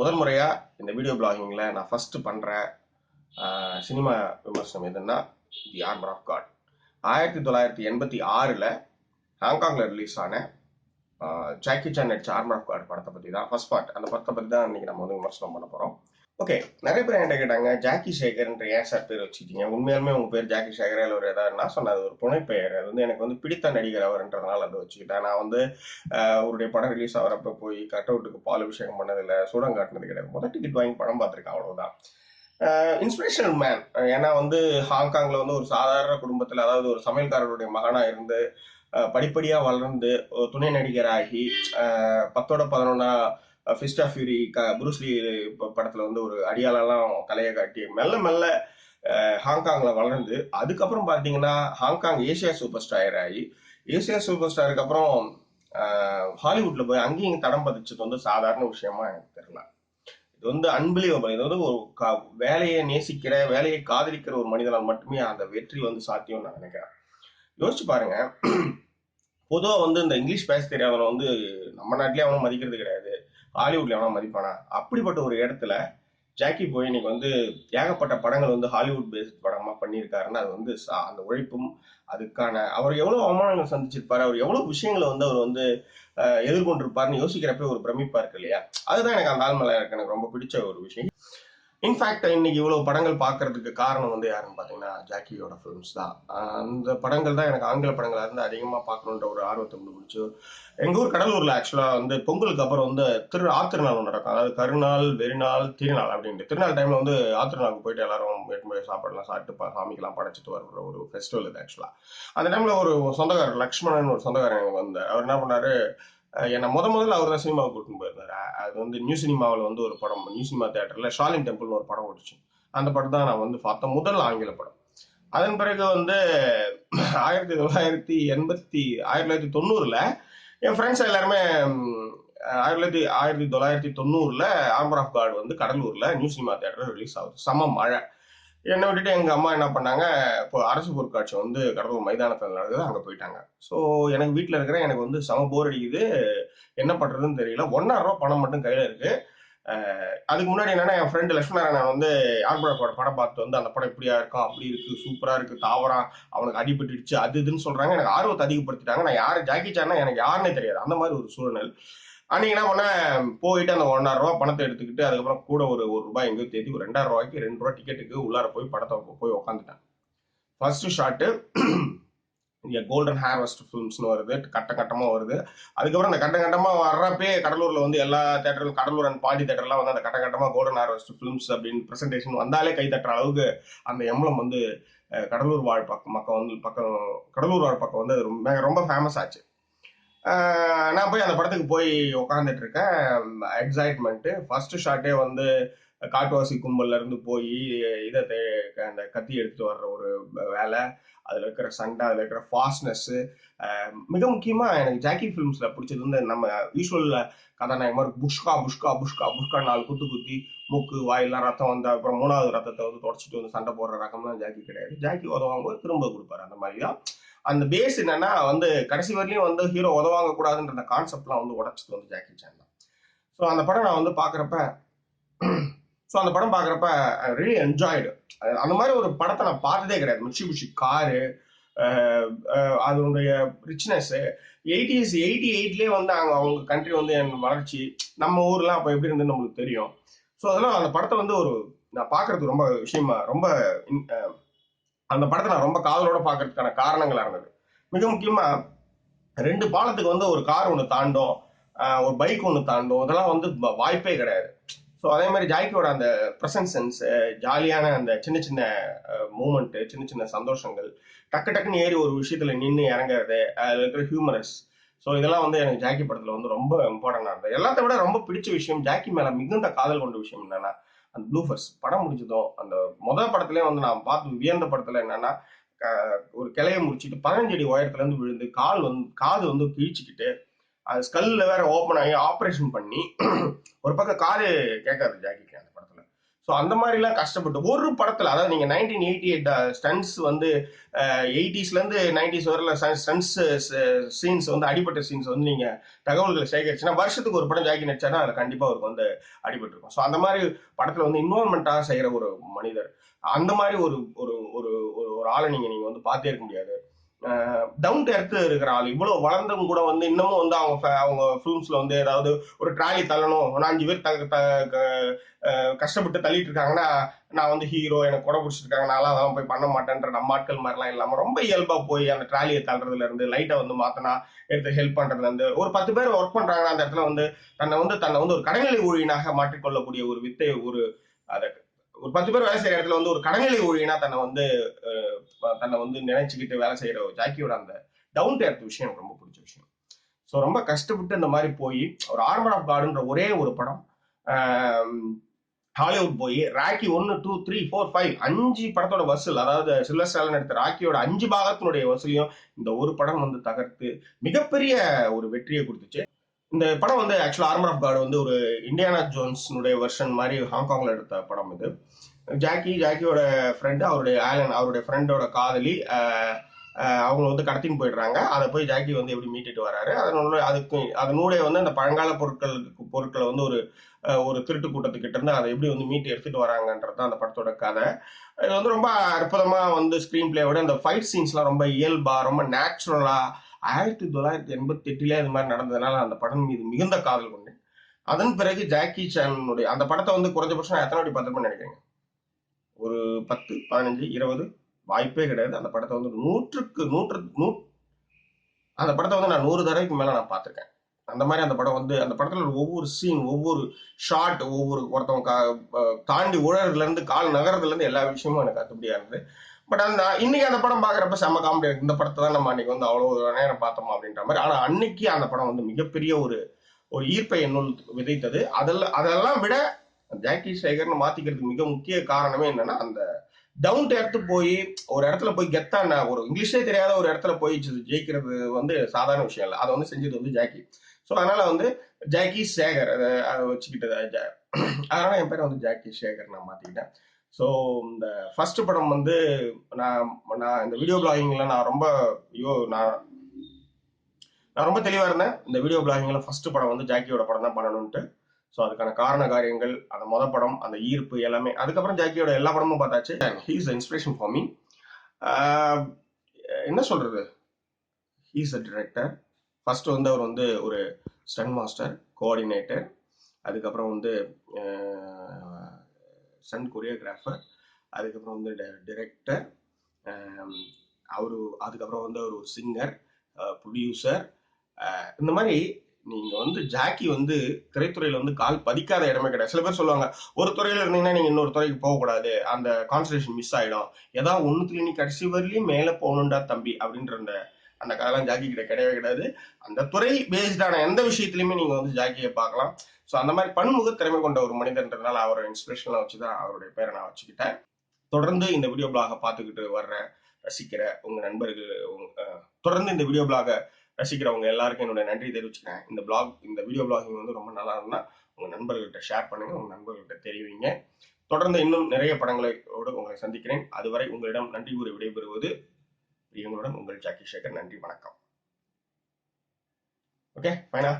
இந்த வீடியோ பிளாகிங்கில் நான் ஃபஸ்ட்டு பண்ணுற சினிமா விமர்சனம் எதுன்னா தி ஆர்மர் ஆஃப் காட் ஆயிரத்தி தொள்ளாயிரத்தி எண்பத்தி ஆறில் ஹாங்காங்கில் ரிலீஸ் ஆன ஜாக்கி சான் நடிச்ச ஆர்மர் ஆஃப் காட் படத்தை பற்றி தான் ஃபர்ஸ்ட் பார்ட் அந்த படத்தை பற்றி தான் இன்றைக்கி நம்ம வந்து விமர்சனம் பண்ண போகிறோம் ஓகே நிறைய பேர் என்கிட்ட கேட்டாங்க ஜாக்கி சேகர்ன்ற ஏன் சார் பேர் வச்சுக்கிட்டீங்க? உண்மையாலுமே உங்க பேர் ஜாக்கி சேகர் இல்லை ஒரு ஏதாவது நான் சொன்னது ஒரு புனைப்பெயர். அது வந்து எனக்கு வந்து பிடித்த நடிகர் அவர்ன்றதுனால அதை வச்சுக்கிட்டேன். நான் வந்து அவருடைய படம் ரிலீஸ் ஆகிறப்ப போய் கட் அவுட்டுக்கு பால் அபிஷேகம் பண்ணதில்லை சூடம் காட்டினது கிடையாது. முதல் டிக்கெட் வாங்கி படம் பார்த்துருக்கேன் அவ்வளவுதான். இன்ஸ்பிரேஷனல் மேன் ஏன்னா வந்து ஹாங்காங்கில் வந்து ஒரு சாதாரண குடும்பத்தில் அதாவது ஒரு சமையல்காரருடைய மகனாக இருந்து படிப்படியாக வளர்ந்து ஒரு துணை நடிகராகி பத்தோட பதினொன்னா ஃபிஸ்ட் ஆஃப் ஃபியூரி க புருஸ்லி படத்துல வந்து ஒரு அடியாலெல்லாம் கலையை காட்டி மெல்ல மெல்ல ஹாங்காங்கில் ஹாங்காங்ல வளர்ந்து அதுக்கப்புறம் பார்த்தீங்கன்னா Hong Kong Asia super star ஆகி ஏசியா சூப்பர் ஸ்டாருக்கு அப்புறம் ஹாலிவுட்டில் ஹாலிவுட்ல போய் அங்கேயும் தடம் பதிச்சது வந்து சாதாரண விஷயமா எனக்கு தெரியல. இது வந்து அன்பிலீவபிள் இது வந்து ஒரு க- வேலையை நேசிக்கிற வேலையை காதலிக்கிற ஒரு மனிதனால் மட்டுமே அந்த வெற்றி வந்து சாத்தியம்னு நான் நினைக்கிறேன். யோசிச்சு பாருங்க. பொதுவாக வந்து இந்த இங்கிலீஷ் பேச தெரியாதவனை வந்து நம்ம நாட்டிலேயே அவனும் மதிக்கிறது கிடையாது. ஹாலிவுட்ல எவனா மதிப்பானா? அப்படிப்பட்ட ஒரு இடத்துல ஜாக்கி போய் இன்னைக்கு வந்து ஏகப்பட்ட படங்கள் வந்து ஹாலிவுட் பேஸ்ட் படமா பண்ணியிருக்காருன்னா அது வந்து சா- அந்த உழைப்பும் அதுக்கான அவர் எவ்வளவு அவமானங்கள் சந்திச்சிருப்பாரு அவர் எவ்வளவு விஷயங்களை வந்து அவர் வந்து எதிர்கொண்டிருப்பாருன்னு யோசிக்கிறப்ப ஒரு பிரமிப்பா இருக்கு இல்லையா? அதுதான் எனக்கு அந்த ஆள் மேல எனக்கு ரொம்ப பிடிச்ச ஒரு விஷயம். இன்ஃபேக்ட் இன்னைக்கு இவ்வளவு படங்கள் பார்க்கறதுக்கு காரணம் வந்து யாருன்னு பாத்தீங்கன்னா ஜாக்கியோட ஃபிலிம்ஸ் தான். அந்த படங்கள் தான் எனக்கு ஆங்கில படங்களா இருந்து அதிகமா பார்க்கணுன்ற ஒரு ஆர்வத்தை கொண்டு பிடிச்சு எங்க ஊர் கடலூர்ல ஆக்சுவலா வந்து பொங்கலுக்கு அப்புறம் வந்து திரு ஆத்திருநாள் ஒன்று நடக்கும். அதாவது கருநாள் வெறிநாள் திருநாள் அப்படின்ட்டு. திருநாள் டைம்ல வந்து ஆத்திருநாளுக்கு போயிட்டு எல்லாரும் எட்டு சாப்பாடுலாம் சாப்பிட்டு சாமிக்கெல்லாம் படைச்சிட்டு வர ஒரு ஃபெஸ்டிவல் இது ஆக்சுவலா அந்த டைம்ல ஒரு சொந்தக்காரர் லக்ஷ்மணன் ஒரு சொந்தக்காரர் எனக்கு வந்தார். அவர் என்ன பண்ணாரு என்னை முத முதல்ல அவர் தான் சினிமாவுக்கு கூட்டின்னு போயிருந்தார். அது வந்து நியூ சினிமாவில் வந்து ஒரு படம் நியூ சினிமா தேட்டரில் ஷாலின் டெம்பிள்னு ஒரு படம் ஓடிச்சு. அந்த படம் தான் நான் வந்து பார்த்த முதல் ஆங்கில படம். அதன் பிறகு வந்து ஆயிரத்தி தொள்ளாயிரத்தி எண்பத்தி ஆயிரத்தி தொள்ளாயிரத்தி தொண்ணூறில் என் ஃப்ரெண்ட்ஸ் எல்லாருமே ஆயிரத்தி ஆயிரத்தி தொள்ளாயிரத்தி தொண்ணூறில் ஆர்மர் ஆஃப் கார்டு வந்து கடலூரில் நியூ சினிமா தேட்டர் ரிலீஸ் ஆகுது. செம மழை. என்னை விட்டுட்டு எங்கள் அம்மா என்ன பண்ணாங்க இப்போ அரசு பொருட்காட்சி வந்து கடலூர் மைதானத்தில் நடக்குது அங்கே போயிட்டாங்க. ஸோ எனக்கு வீட்டில் இருக்கிற எனக்கு வந்து செம போர் அடிக்குது. என்ன பண்ணுறதுன்னு தெரியல. ஒன்னாயிரம் ரூபா பணம் மட்டும் கையில் இருக்கு. அதுக்கு முன்னாடி என்னன்னா என் ஃப்ரெண்டு லட்சுமணன் வந்து ஆர்பரோட படம் பார்த்து வந்து அந்த படம் இப்படியா இருக்கும் அப்படி இருக்கு சூப்பரா இருக்கு தாவரம் அவனுக்கு அடிபட்டுடுச்சு அது இதுன்னு சொல்றாங்க. எனக்கு ஆர்வத்தை அதிகப்படுத்திட்டாங்க. நான் யாரு ஜாக்கி சான்னா எனக்கு யாருன்னே தெரியாது. அந்த மாதிரி ஒரு சூழ்நிலை. அன்னைக்கு என்ன போயிட்டு அந்த ஒன்னாயிரம் ரூபாய் பணத்தை எடுத்துக்கிட்டு அதுக்கப்புறம் கூட ஒரு ஒரு ரூபாய் எங்கேயோ தேதி ஒரு ரெண்டாயிரம் ரூபாய்க்கு ரெண்டு ரூபாய் டிக்கெட்டுக்கு உள்ளார போய் படத்தை போய் உக்காந்துட்டேன். ஃபர்ஸ்ட் ஷாட்டு இங்கே கோல்டன் ஹார்வெஸ்ட் ஃபிலிம்ஸ்னு வருது. கட்ட கட்டமாக வருது. அதுக்கப்புறம் அந்த கட்ட கட்டமாக வர்றப்பே கடலூரில் வந்து எல்லா தேட்டரும் கடலூர் அண்ட் பாண்டி தேட்டர்லாம் வந்து அந்த கட்ட கட்டமாக கோல்டன் ஹார்வெஸ்ட் ஃபிலிம்ஸ் அப்படின்னு ப்ரெசன்டேஷன் வந்தாலே கை தட்டுற அளவுக்கு அந்த எம்ளம் வந்து கடலூர் வாழ் பக்கம் மக்கள் வந்து பக்கம் கடலூர் வாழ் பக்கம் வந்து ரொம்ப ஃபேமஸ் ஆச்சு. நான் போய் அந்த படத்துக்கு போய் உட்காந்துட்டு இருக்கேன் எக்ஸைட்மெண்ட்டு ஃபர்ஸ்ட் ஷாட்டே வந்து காட்டுவாசி கும்பல்ல இருந்து போய் இதை அந்த கத்தி எடுத்துட்டு வர்ற ஒரு வேலை அதுல இருக்கிற சண்டை அதுல இருக்கிற ஃபாஸ்ட்னஸ் மிக முக்கியமா எனக்கு ஜாக்கி ஃபிலிம்ஸில் பிடிச்சது வந்து நம்ம யூஸ்வல் கதாநாயகம் மாதிரி புஷ்கா புஷ்கா புஷ்கா புஷ்கா நாலு குத்து குத்தி மூக்கு வாயிலாம் ரத்தம் வந்து அப்புறம் மூணாவது ரத்தத்தை வந்து தொடச்சிட்டு வந்து சண்டை போடுற ரகம்லாம் ஜாக்கி கிடையாது. ஜாக்கி உதவாங்க திரும்ப கொடுப்பாரு. அந்த மாதிரி தான் அந்த பேஸ் என்னன்னா வந்து கடைசி வரையிலும் வந்து ஹீரோ உதவாங்க கூடாதுன்ற அந்த கான்செப்ட்லாம் வந்து உடைச்சது வந்து ஜாக்கி சேன் தான். ஸோ அந்த படம் நான் வந்து பார்க்குறப்ப ஸோ அந்த படம் பார்க்குறப்ப ரியலி என்ஜாய்டு அந்த மாதிரி ஒரு படத்தை நான் பார்த்ததே கிடையாது. மிச்சி புஷி காரு அதனுடைய ரிச்னஸ் எயிட்டிஸ் எயிட்டி எயிட்லேயே வந்து அவங்க அவங்க கண்ட்ரி வந்து என் வளர்ச்சி நம்ம ஊர்லாம் அப்போ எப்படி இருந்துன்னு நம்மளுக்கு தெரியும். ஸோ அதெல்லாம் அந்த படத்தை வந்து ஒரு நான் பார்க்கறது ரொம்ப விஷயமா ரொம்ப இன்- அந்த படத்தை நான் ரொம்ப காதலோட பார்க்கறதுக்கான காரணங்களா இருந்தது. மிக முக்கியமா ரெண்டு பாலத்துக்கு வந்து ஒரு கார் ஒன்று தாண்டும் ஒரு பைக் ஒன்று தாண்டும் இதெல்லாம் வந்து வ- வாய்ப்பே கிடையாது. ஸோ அதே மாதிரி ஜாக்கியோட அந்த ப்ரெசன்ட் சென்ஸ் ஜாலியான அந்த சின்ன சின்ன மூமெண்ட்டு சின்ன சின்ன சந்தோஷங்கள் டக்கு டக்குன்னு ஏறி ஒரு விஷயத்துல நின்று இறங்குறது அதில் இருக்கிற ஹியூமரஸ் ஸோ இதெல்லாம் வந்து எனக்கு ஜாக்கி படத்தில் வந்து ரொம்ப இம்பார்ட்டண்டாக இருந்தது. எல்லாத்த விட ரொம்ப பிடிச்ச விஷயம் ஜாக்கி மேலே மிகுந்த காதல் கொண்ட விஷயம் என்னன்னா அந்த ப்ளூஃபர்ஸ் படம் முடிஞ்சதும் அந்த முதல் படத்துலயே வந்து நான் பார்த்து வியந்த படத்துல என்னன்னா ஒரு கிளைய முடிச்சிட்டு பதினஞ்சு அடி உயரத்துல இருந்து விழுந்து கால் வந்து காது வந்து கிழிச்சுக்கிட்டு அது ஸ்கல்ல வேற ஓப்பன் ஆகி ஆப்ரேஷன் பண்ணி ஒரு பக்கம் காது கேட்காது ஜாக்கிக்கு அந்த ஸோ அந்த மாதிரிலாம் கஷ்டப்பட்டு ஒரு படத்தில் அதாவது நீங்கள் நைன்டீன் எயிட்டி எயிட் ஸ்டன்ஸ் வந்து எயிட்டிஸ்லேருந்து நைன்டிஸ் வரல ஸ்டன்ஸ் சீன்ஸ் வந்து அடிபட்ட சீன்ஸ் வந்து நீங்கள் தகவல்கள் சேகரிச்சுன்னா வருஷத்துக்கு ஒரு படம் ஜாக்கி நடிச்சாருன்னா அதில் கண்டிப்பாக அவருக்கு வந்து அடிபட்டிருக்கும். ஸோ அந்த மாதிரி படத்தில் வந்து இன்வால்மெண்ட்டாக செய்கிற ஒரு மனிதர். அந்த மாதிரி ஒரு ஒரு ஒரு ஒரு ஒரு ஆளை நீங்கள் நீங்கள் வந்து பார்த்தே இருக்க முடியாது. டவுன் டு எர்த்து இருக்கிற ஆள். இவ்வளவு வளர்ந்தும் கூட வந்து இன்னமும் வந்து அவங்க அவங்க ஃபிலிம்ஸ்ல வந்து ஏதாவது ஒரு ட்ராலி தள்ளணும். ஒரு அஞ்சு பேர் த த- க- கஷ்டப்பட்டு தள்ளிட்டு இருக்காங்கன்னா நான் வந்து ஹீரோ எனக்கு கொடை பிடிச்சிருக்காங்க நான்லாம் அதெல்லாம் போய் பண்ண மாட்டேன்ற நம்ம ஆட்கள் மாதிரிலாம் இல்லாம ரொம்ப இயல்பா போய் அந்த ட்ராலியை தள்ளுறதுல இருந்து லைட்டை வந்து மாற்றினா எடுத்து ஹெல்ப் பண்றதுல இருந்து ஒரு பத்து பேர் ஒர்க் பண்றாங்கன்னா அந்த இடத்துல வந்து தன்னை வந்து தன்னை வந்து ஒரு கடைநிலை ஊழியனாக மாற்றிக்கொள்ளக்கூடிய ஒரு வித்தை ஒரு அதை ஒரு பத்து பேர் வேலை செய்யற இடத்துல வந்து ஒரு கடைநிலை ஊழியனா தன்னை வந்து தன்னை வந்து நினைச்சுக்கிட்டு வேலை செய்யற ஒரு ஜாக்கியோட அந்த டவுன் டு எர்த் விஷயம் எனக்கு ரொம்ப பிடிச்ச விஷயம். ஸோ ரொம்ப கஷ்டப்பட்டு இந்த மாதிரி போய் ஒரு ஆர்மர் ஆஃப் காடுன்ற ஒரே ஒரு படம் ஹாலிவுட் போய் ராக்கி ஒன்னு டூ த்ரீ ஃபோர் ஃபைவ் அஞ்சு படத்தோட வசூல் அதாவது சில்வஸ்டாலன் எடுத்த ராக்கியோட அஞ்சு பாகத்தினுடைய வசூலையும் இந்த ஒரு படம் வந்து தகர்த்து மிகப்பெரிய ஒரு வெற்றியை கொடுத்துச்சு. இந்த படம் வந்து ஆக்சுவலா ஆர்மர் ஆஃப் கார்டு வந்து ஒரு இந்தியானா ஜோன்ஸ்னுடைய வெர்ஷன் மாதிரி ஹாங்காங்ல எடுத்த படம் இது. ஜாக்கி ஜாக்கியோட ஃப்ரெண்டு அவருடைய ஆலன் அவருடைய ஃப்ரெண்டோட காதலி அவங்க வந்து கடத்தின்னு போயிடுறாங்க. அதை போய் ஜாக்கி வந்து எப்படி மீட்டுட்டு வராரு. அதனுடைய அதுக்கு அதனுடைய வந்து அந்த பழங்கால பொருட்கள் பொருட்களை வந்து ஒரு ஒரு திருட்டு கூட்டத்துக்கிட்ட இருந்து அதை எப்படி வந்து மீட்டு எடுத்துட்டு வராங்கன்றது தான் அந்த படத்தோட கதை. இது வந்து ரொம்ப அற்புதமாக வந்து ஸ்க்ரீன் பிளே விட அந்த ஃபைட் சீன்ஸ்லாம் ரொம்ப இயல்பா ரொம்ப நேச்சுரலா ஆயிரத்தி தொள்ளாயிரத்தி எண்பத்தி எட்டுல இது மாதிரி நடந்ததுனால அந்த படம் மீது மிகுந்த காதல் கொண்டேன் அதன் பிறகு ஜாக்கி சானுடைய அந்த படத்தை வந்து குறைஞ்சபட்சம் நான் எத்தனை வாட்டி பார்த்துருப்பேன்னு நினைக்கிறேன் ஒரு பத்து பதினஞ்சு இருபது வாய்ப்பே கிடையாது. அந்த படத்தை வந்து நூற்றுக்கு நூற்று நூ அந்த படத்தை வந்து நான் நூறு தடவைக்கு மேலே நான் பார்த்துருக்கேன். அந்த மாதிரி அந்த படம் வந்து அந்த படத்தில் உள்ள ஒவ்வொரு சீன் ஒவ்வொரு ஷார்ட் ஒவ்வொரு ஒருத்தவங்க தாண்டி உழறதுலேருந்து கால் நகரதுலேருந்து எல்லா விஷயமும் எனக்கு கத்துப்படியா இருந்தது. பட் அந்த இன்னைக்கு அந்த படம் பார்க்குறப்ப செம்ம காமெடி இந்த படத்தை தான் நம்ம அன்னைக்கு வந்து அவ்வளோ நேரம் பார்த்தோமா அப்படின்ற மாதிரி. ஆனால் அன்னைக்கு அந்த படம் வந்து மிகப்பெரிய ஒரு ஒரு ஈர்ப்பை என்னுள் விதைத்தது. அதெல்லாம் அதெல்லாம் விட ஜாக்கி சேகர்னு மாத்திக்கிறதுக்கு மிக முக்கிய காரணமே என்னன்னா அந்த டவுன் டு எர்த்து போய் ஒரு இடத்துல போய் கெத்தான ஒரு இங்கிலீஷே தெரியாத ஒரு இடத்துல போய் ஜெயிக்கிறது வந்து சாதாரண விஷயம் இல்லை. அதை வந்து செஞ்சது வந்து ஜாக்கி. ஸோ அதனால வந்து ஜாக்கி சேகர் அதை வச்சுக்கிட்டது ஜா- அதனால என் பேரை வந்து ஜாக்கி சேகர் நான் மாத்திக்கிட்டேன். ஸோ இந்த ஃபர்ஸ்ட் படம் வந்து நான் நான் இந்த வீடியோ பிளாகிங்ல நான் ரொம்ப ஐயோ நான் நான் ரொம்ப தெளிவாக இருந்தேன். இந்த வீடியோ பிளாகிங்ல ஃபர்ஸ்ட் படம் வந்து ஜாக்கியோட படம் தான் பண்ணணும்ட்டு ஸோ அதுக்கான காரண காரியங்கள் அந்த மொத படம் அந்த ஈர்ப்பு எல்லாமே அதுக்கப்புறம் ஜாக்கியோட எல்லா படமும் பார்த்தாச்சு. ஹீஸ் இன்ஸ்பிரேஷன் ஃபார் மீ என்ன சொல்றது? ஹீஸ் அ டிரெக்டர் ஃபர்ஸ்ட் வந்து அவர் வந்து ஒரு ஸ்டன் மாஸ்டர் கோஆர்டினேட்டர் அதுக்கப்புறம் வந்து uh, சன் கொரியோகிராஃபர் அதுக்கப்புறம் வந்து டிரெக்டர் um, அவரு அதுக்கப்புறம் வந்து ஒரு சிங்கர் ப்ரொடியூசர் uh, uh, இந்த மாதிரி நீங்க வந்து ஜாக்கி வந்து திரைத்துறையில வந்து கால் பதிக்காத இடமே கிடையாது. சில பேர் சொல்லுவாங்க ஒரு துறையில இருந்தீங்கன்னா நீங்க இன்னொரு துறைக்கு போகக்கூடாது. அந்த கான்சன்ட்ரேஷன் மிஸ் ஆயிடும். ஏதாவது ஒண்ணுத்துல நீ கடைசி வரலையும் மேல போகணும்டா தம்பி அப்படின்ற அந்த அந்த கதைலாம் ஜாக்கி கிட்ட கிடையவே கிடையாது. அந்த துறை பேஸ்டான எந்த விஷயத்துலையுமே நீங்க வந்து ஜாக்கியை பார்க்கலாம். ஸோ அந்த மாதிரி பன்முக திறமை கொண்ட ஒரு மனிதன்றதுனால அவரை இன்ஸ்பிரேஷனாக வச்சு தான் அவருடைய பேரை நான் வச்சுக்கிட்டேன். தொடர்ந்து இந்த வீடியோ பிளாக பார்த்துக்கிட்டு வர்ற ரசிக்கிற உங்க நண்பர்கள் தொடர்ந்து இந்த வீடியோ பிளாக ரசிக்கிறவங்க எல்லாருக்கும் என்னோட நன்றி தெரிவிச்சுக்கிறேன். இந்த பிளாக் இந்த வீடியோ பிளாகிங் வந்து ரொம்ப நல்லா இருந்தா உங்க நண்பர்கள்ட்ட ஷேர் பண்ணுங்க உங்க நண்பர்கள்ட்ட தெரிவிங்க. தொடர்ந்து இன்னும் நிறைய படங்களோடு உங்களை சந்திக்கிறேன். அதுவரை உங்களிடம் நன்றி கூறி விடைபெறுவது எங்களுடன் உங்கள் ஜாக்கி சேகர். நன்றி வணக்கம். ஓகே ஃபைனா